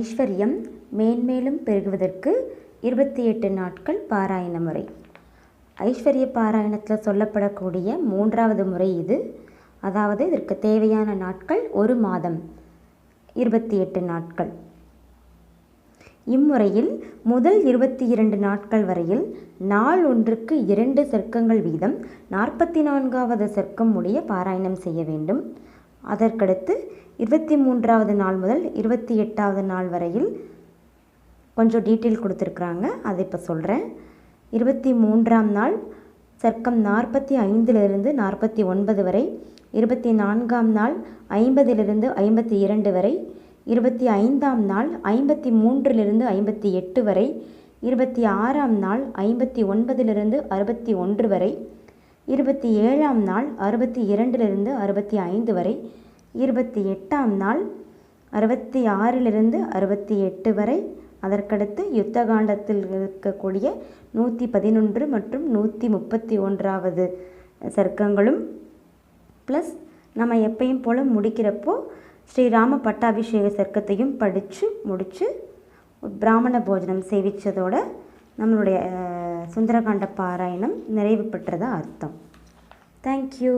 ஐஸ்வர்யம் மேன்மேலும் பெருகுவதற்கு இருபத்தி எட்டு நாட்கள் பாராயண முறை. ஐஸ்வர்ய பாராயணத்தில் சொல்லப்படக்கூடிய மூன்றாவது முறை இது. அதாவது இதற்கு தேவையான நாட்கள் ஒரு மாதம். இருபத்தி எட்டு நாட்கள். இம்முறையில் முதல் இருபத்தி இரண்டு நாட்கள் வரையில் நாள் ஒன்றுக்கு இரண்டு சர்க்கங்கள் வீதம் நாற்பத்தி நான்காவது சர்க்கம் முடிய பாராயணம் செய்ய வேண்டும். அதற்கடுத்து இருபத்தி மூன்றாவது நாள் முதல் இருபத்தி எட்டாவது நாள் வரையில் கொஞ்சம் டீட்டெயில் கொடுத்துருக்குறாங்க. அதை இப்போ சொல்கிறேன் இருபத்தி மூன்றாம் நாள் சர்க்கம் நாற்பத்தி ஐந்திலிருந்து நாற்பத்தி ஒன்பது வரை இருபத்தி நான்காம் நாள் ஐம்பதிலிருந்து ஐம்பத்தி இரண்டு வரை இருபத்தி ஐந்தாம் நாள் ஐம்பத்தி மூன்றிலிருந்து ஐம்பத்தி எட்டு வரை இருபத்தி ஆறாம் நாள் ஐம்பத்தி ஒன்பதிலிருந்து அறுபத்தி ஒன்று வரை இருபத்தி ஏழாம் நாள் அறுபத்தி இரண்டிலிருந்து அறுபத்தி ஐந்து வரை இருபத்தி எட்டாம் நாள் அறுபத்தி ஆறிலிருந்து அறுபத்தி எட்டு வரை அதற்கடுத்து யுத்த காண்டத்தில் இருக்கக்கூடிய நூற்றி பதினொன்று மற்றும் நூற்றி முப்பத்தி ஒன்றாவது சர்க்கங்களும் ப்ளஸ் நம்ம எப்பயும் போல் முடிக்கிறப்போ ஸ்ரீராம பட்டாபிஷேக சர்க்கத்தையும் படித்து முடித்து பிராமண போஜனம் சேவித்ததோட நம்மளுடைய சுந்தரகாண்ட பாராயணம் நிறைவு பெற்றதா அர்த்தம். தேங்க்யூ